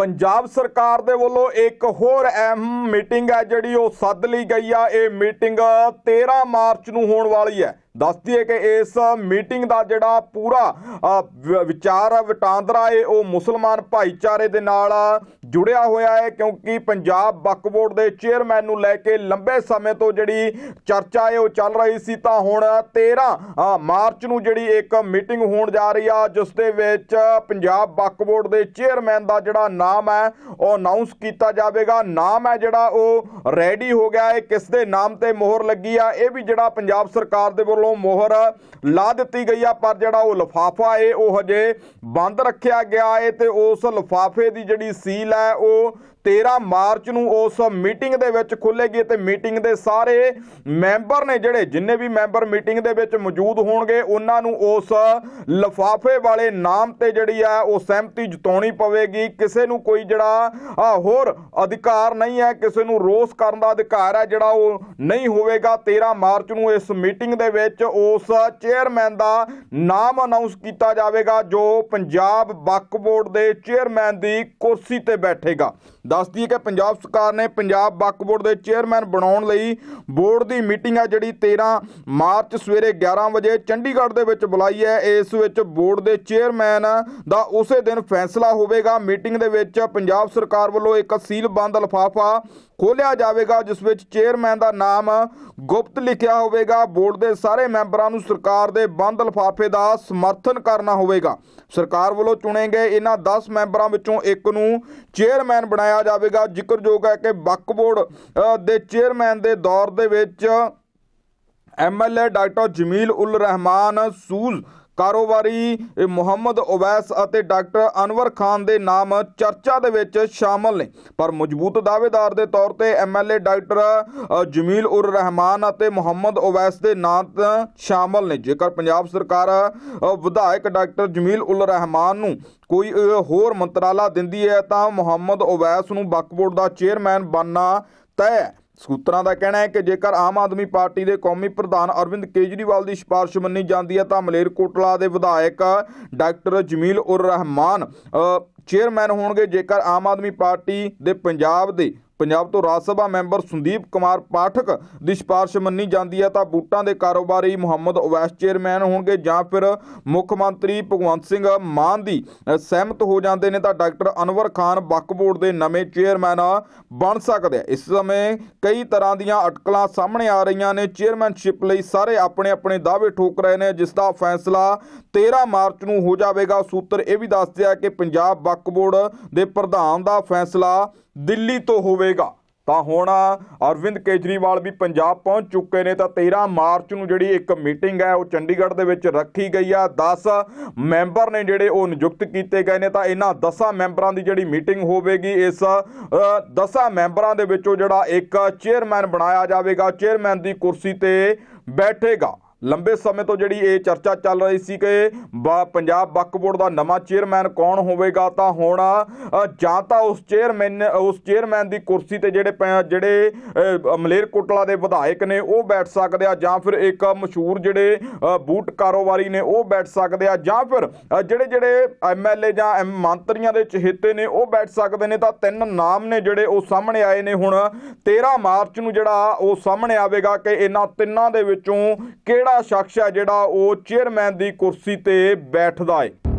ਪੰਜਾਬ ਸਰਕਾਰ ਦੇ ਵੱਲੋਂ ਇੱਕ ਹੋਰ ਅਹਿਮ ਮੀਟਿੰਗ ਹੈ ਜਿਹੜੀ ਉਹ ਸੱਦ ਲਈ ਗਈ ਆ। ਇਹ ਮੀਟਿੰਗ 13 ਮਾਰਚ ਨੂੰ ਹੋਣ ਵਾਲੀ ਹੈ। ਦੱਸਦੀ ਹੈ ਕਿ ਇਸ ਮੀਟਿੰਗ ਦਾ ਜਿਹੜਾ ਪੂਰਾ ਵਿਚਾਰ ਆ, ਵਟਾਂਦਰਾ ਹੈ ਉਹ ਮੁਸਲਮਾਨ ਭਾਈਚਾਰੇ ਦੇ ਨਾਲ ਜੁੜਿਆ ਹੋਇਆ ਹੈ ਕਿਉਂਕਿ ਪੰਜਾਬ ਵਕਫ ਬੋਰਡ ਦੇ ਚੇਅਰਮੈਨ ਨੂੰ ਲੈ ਕੇ ਲੰਬੇ ਸਮੇਂ ਤੋਂ ਜਿਹੜੀ ਚਰਚਾ ਹੈ ਉਹ ਚੱਲ ਰਹੀ ਸੀ, ਤਾਂ ਹੁਣ 13 ਮਾਰਚ ਨੂੰ ਜਿਹੜੀ ਇੱਕ ਮੀਟਿੰਗ ਹੋਣ ਜਾ ਰਹੀ ਆ, ਜਿਸ ਦੇ ਵਿੱਚ ਪੰਜਾਬ ਵਕਫ ਬੋਰਡ ਦੇ ਚੇਅਰਮੈਨ ਦਾ ਜਿਹੜਾ ਨਾਮ ਹੈ, ਉਹ ਅਨਾਉਂਸ ਕੀਤਾ ਜਾਵੇਗਾ। ਨਾਮ ਹੈ ਜਿਹੜਾ ਉਹ ਰੈਡੀ ਹੋ ਗਿਆ ਹੈ, ਕਿਸ ਦੇ ਨਾਮ ਤੇ ਮੋਹਰ ਲੱਗੀ ਆ, ਇਹ ਵੀ ਜਿਹੜਾ ਪੰਜਾਬ ਸਰਕਾਰ ਦੇ ਵੱਲੋਂ ਮੋਹਰ ਲਾ ਦਿੱਤੀ ਗਈ ਆ, ਪਰ ਜਿਹੜਾ ਉਹ ਲਫਾਫਾ ਹੈ, ਉਹ ਹਜੇ ਬੰਦ ਰੱਖਿਆ ਗਿਆ ਹੈ ਤੇ ਉਸ ਲਫਾਫੇ ਦੀ ਜਿਹੜੀ ਸੀਲ ਹੈ ਉਹ 13 ਮਾਰਚ ਨੂੰ ਉਸ ਮੀਟਿੰਗ ਦੇ ਵਿੱਚ ਖੁੱਲੇਗੀ ਤੇ ਮੀਟਿੰਗ ਦੇ ਸਾਰੇ ਮੈਂਬਰ ਨੇ ਜਿਹੜੇ ਜਿੰਨੇ ਵੀ ਮੈਂਬਰ ਮੀਟਿੰਗ ਦੇ ਵਿੱਚ ਮੌਜੂਦ ਹੋਣਗੇ, ਉਹਨਾਂ ਨੂੰ ਉਸ ਲਫਾਫੇ ਵਾਲੇ ਨਾਮ ਤੇ ਜਿਹੜੀ ਆ ਉਹ ਸਹਿਮਤੀ ਜਤਾਉਣੀ ਪਵੇਗੀ। ਕਿਸੇ ਨੂੰ ਕੋਈ ਜਿਹੜਾ ਹੋਰ ਅਧਿਕਾਰ ਨਹੀਂ ਹੈ, ਕਿਸੇ ਨੂੰ ਰੋਸ ਕਰਨ ਦਾ ਅਧਿਕਾਰ ਹੈ ਜਿਹੜਾ ਉਹ ਨਹੀਂ ਹੋਵੇਗਾ। 13 ਮਾਰਚ ਨੂੰ ਇਸ ਮੀਟਿੰਗ ਦੇ ਵਿੱਚ ਉਸ ਚੇਅਰਮੈਨ ਦਾ ਨਾਮ ਅਨਾਉਂਸ ਕੀਤਾ ਜਾਵੇਗਾ, ਜੋ ਪੰਜਾਬ ਵਕਫ ਬੋਰਡ ਦੇ ਚੇਅਰਮੈਨ ਦੀ ਕੁਰਸੀ ਤੇ ਬੈਠੇਗਾ। ਦੱਸਦੀ ਹੈ ਕਿ ਪੰਜਾਬ ਸਰਕਾਰ ਨੇ ਪੰਜਾਬ ਵਕਫ ਬੋਰਡ ਦੇ ਚੇਅਰਮੈਨ ਬਣਾਉਣ ਲਈ ਬੋਰਡ ਦੀ ਮੀਟਿੰਗ ਹੈ ਜਿਹੜੀ 13 ਮਾਰਚ ਸਵੇਰੇ 11 ਵਜੇ ਚੰਡੀਗੜ੍ਹ ਦੇ ਵਿੱਚ ਬੁਲਾਈ ਹੈ। ਇਸ ਵਿੱਚ ਬੋਰਡ ਦੇ ਚੇਅਰਮੈਨ ਦਾ ਉਸੇ ਦਿਨ ਫੈਸਲਾ ਹੋਵੇਗਾ। ਮੀਟਿੰਗ ਦੇ ਵਿੱਚ ਪੰਜਾਬ ਸਰਕਾਰ ਵੱਲੋਂ ਇੱਕ ਸੀਲਬੰਦ ਲਿਫਾਫਾ ਖੋਲਿਆ ਜਾਵੇਗਾ, ਜਿਸ ਵਿੱਚ ਚੇਅਰਮੈਨ ਦਾ ਨਾਮ ਗੁਪਤ ਲਿਖਿਆ ਹੋਵੇਗਾ। ਬੋਰਡ ਦੇ ਸਾਰੇ ਮੈਂਬਰਾਂ ਨੂੰ ਸਰਕਾਰ ਦੇ ਬੰਦ ਲਿਫਾਫੇ ਦਾ ਸਮਰਥਨ ਕਰਨਾ ਹੋਵੇਗਾ। ਸਰਕਾਰ ਵੱਲੋਂ ਚੁਣੇ ਗਏ ਇਹਨਾਂ 10 ਮੈਂਬਰਾਂ ਵਿੱਚੋਂ ਇੱਕ ਨੂੰ ਚੇਅਰਮੈਨ ਬਣਾਇਆ ਜਾਵੇਗਾ। ਜ਼ਿਕਰਯੋਗ ਹੈ ਕਿ ਵਕਫ ਬੋਰਡ ਦੇ ਚੇਅਰਮੈਨ ਦੇ ਦੌਰ ਦੇ ਵਿੱਚ ਐਮਐਲਏ ਡਾਕਟਰ ਜਮੀਲ ਉਲ ਰਹਿਮਾਨ ਸੂਜ਼ ਕਾਰੋਬਾਰੀ ਮੁਹੰਮਦ ਓਵੈਸ ਅਤੇ ਡਾਕਟਰ ਅਨਵਰ ਖਾਨ ਦੇ ਨਾਮ ਚਰਚਾ ਦੇ ਵਿੱਚ ਸ਼ਾਮਲ ਨੇ। ਪਰ ਮਜ਼ਬੂਤ ਦਾਅਵੇਦਾਰ ਦੇ ਤੌਰ ਤੇ ਐਮਐਲਏ ਡਾਕਟਰ ਜਮੀਲ ਉਰ ਰਹਿਮਾਨ ਅਤੇ ਮੁਹੰਮਦ ਓਵੈਸ ਦੇ ਨਾਂ ਤਾਂ ਸ਼ਾਮਲ ਨੇ। ਜੇਕਰ ਪੰਜਾਬ ਸਰਕਾਰ ਵਿਧਾਇਕ ਡਾਕਟਰ ਜਮੀਲ ਉਲ ਰਹਿਮਾਨ ਨੂੰ ਕੋਈ ਹੋਰ ਮੰਤਰਾਲਾ ਦਿੰਦੀ ਹੈ, ਤਾਂ ਮੁਹੰਮਦ ਓਵੈਸ ਨੂੰ ਵਕਫ ਬੋਰਡ ਦਾ ਚੇਅਰਮੈਨ ਬਣਨਾ ਤੈਅ ਸਕੂਤਰਾਂ ਦਾ ਕਹਿਣਾ ਹੈ ਕਿ ਜੇਕਰ ਆਮ ਆਦਮੀ ਪਾਰਟੀ ਦੇ ਕੌਮੀ ਪ੍ਰਧਾਨ ਅਰਵਿੰਦ ਕੇਜਰੀਵਾਲ ਦੀ ਸਿਫਾਰਿਸ਼ ਮੰਨੀ ਜਾਂਦੀ ਹੈ, ਤਾਂ ਮਲੇਰਕੋਟਲਾ ਦੇ ਵਿਧਾਇਕ ਡਾਕਟਰ ਜਮੀਲ ਉਰ ਰਹਿਮਾਨ ਚੇਅਰਮੈਨ ਹੋਣਗੇ। ਜੇਕਰ ਆਮ ਆਦਮੀ ਪਾਰਟੀ ਦੇ ਪੰਜਾਬ ਦੇ ਪੰਜਾਬ ਤੋਂ ਰਾਜ ਸਭਾ ਮੈਂਬਰ ਸੰਦੀਪ ਕੁਮਾਰ ਪਾਠਕ ਦੀ ਸਿਫਾਰਿਸ਼ ਮੰਨੀ ਜਾਂਦੀ ਹੈ, ਤਾਂ ਬੂਟਾਂ ਦੇ ਕਾਰੋਬਾਰੀ ਮੁਹੰਮਦ ਓਵੈਸ ਚੇਅਰਮੈਨ ਹੋਣਗੇ ਜਾਂ ਫਿਰ ਮੁੱਖ ਮੰਤਰੀ ਭਗਵੰਤ ਸਿੰਘ ਮਾਨ ਦੀ ਸਹਿਮਤ ਹੋ ਜਾਂਦੇ ਨੇ ਤਾਂ ਡਾਕਟਰ ਅਨਵਰ ਖਾਨ ਵਕਫ ਬੋਰਡ ਦੇ ਨਵੇਂ ਚੇਅਰਮੈਨ ਬਣ ਸਕਦੇ ਆ। ਇਸ ਸਮੇਂ ਕਈ ਤਰ੍ਹਾਂ ਦੀਆਂ ਅਟਕਲਾਂ ਸਾਹਮਣੇ ਆ ਰਹੀਆਂ ਨੇ। ਚੇਅਰਮੈਨਸ਼ਿਪ ਲਈ ਸਾਰੇ ਆਪਣੇ ਆਪਣੇ ਦਾਅਵੇ ਠੋਕ ਰਹੇ ਨੇ, ਜਿਸ ਦਾ ਫੈਸਲਾ 13 ਮਾਰਚ ਨੂੰ ਹੋ ਜਾਵੇਗਾ। ਸੂਤਰ ਇਹ ਵੀ ਦੱਸਦੇ ਆ ਕਿ ਪੰਜਾਬ ਵਕਫ ਬੋਰਡ ਦੇ ਪ੍ਰਧਾਨ ਦਾ ਫੈਸਲਾ ਦਿੱਲੀ ਤੋਂ ਹੋਵੇਗਾ। ਤਾਂ ਹੁਣ ਅਰਵਿੰਦ ਕੇਜਰੀਵਾਲ ਵੀ ਪੰਜਾਬ ਪਹੁੰਚ ਚੁੱਕੇ ਨੇ, ਤਾਂ 13 ਮਾਰਚ ਨੂੰ ਜਿਹੜੀ ਇੱਕ ਮੀਟਿੰਗ ਹੈ, ਉਹ ਚੰਡੀਗੜ੍ਹ ਦੇ ਵਿੱਚ ਰੱਖੀ ਗਈ ਆ। 10 ਮੈਂਬਰ ਨੇ ਜਿਹੜੇ ਉਹ ਨਿਯੁਕਤ ਕੀਤੇ ਗਏ ਨੇ, ਤਾਂ ਇਹਨਾਂ 10 ਮੈਂਬਰਾਂ ਦੀ ਜਿਹੜੀ ਮੀਟਿੰਗ ਹੋਵੇਗੀ, ਇਸ 10 ਮੈਂਬਰਾਂ ਦੇ ਵਿੱਚੋਂ ਜਿਹੜਾ ਇੱਕ ਚੇਅਰਮੈਨ ਬਣਾਇਆ ਜਾਵੇਗਾ। ਚੇਅਰਮੈਨ ਦੀ ਕੁਰਸੀ ਤੇ ਬੈਠੇਗਾ। ਲੰਬੇ ਸਮੇਂ ਤੋਂ ਜਿਹੜੀ ਇਹ ਚਰਚਾ ਚੱਲ ਰਹੀ ਸੀ ਕਿ ਬ- ਪੰਜਾਬ ਵਕਫ ਬੋਰਡ ਦਾ ਨਵਾਂ ਚੇਅਰਮੈਨ ਕੌਣ ਹੋਵੇਗਾ ਤਾਂ ਹੁਣ ਜਾਂ ਤਾਂ ਉਸ ਚੇਅਰਮੈਨ ਉਸ ਚੇਅਰਮੈਨ ਦੀ ਕੁਰਸੀ ਤੇ ਜਿਹੜੇ ਪੈ- ਜਿਹੜੇ ਮਲੇਰਕੋਟਲਾ ਦੇ ਵਿਧਾਇਕ ਨੇ ਉਹ ਬੈਠ ਸਕਦੇ ਆ ਜਾਂ ਫਿਰ ਇੱਕ ਮਸ਼ਹੂਰ ਜਿਹੜੇ ਬੂਟ ਕਾਰੋਬਾਰੀ ਨੇ ਉਹ ਬੈਠ ਸਕਦੇ ਆ ਜਾਂ ਫਿਰ ਅ, ਜਿਹੜੇ ਜਿਹੜੇ ਐਮਐਲਏ ਜਾਂ ਐਮ- ਮੰਤਰੀਆਂ ਦੇ ਚਹੇਤੇ ਨੇ ਉਹ ਬੈਠ ਸਕਦੇ ਨੇ ਤਾਂ ਤਿੰਨ ਨਾਮ ਨੇ ਜਿਹੜੇ ਉਹ ਸਾਹਮਣੇ ਆਏ ਨੇ ਹੁਣ। 13 ਮਾਰਚ ਨੂੰ ਜਿਹੜਾ ਉਹ ਸਾਹਮਣੇ ਆਵੇਗਾ ਕਿ ਇਹਨਾਂ ਤਿੰਨਾਂ ਦੇ ਵਿੱਚੋਂ ਕਿਹੜਾ ਕਿਹੜਾ ਸ਼ਖਸ ਹੈ ਜਿਹੜਾ ਉਹ ਚੇਅਰਮੈਨ ਦੀ ਕੁਰਸੀ ਤੇ ਬੈਠਦਾ ਹੈ।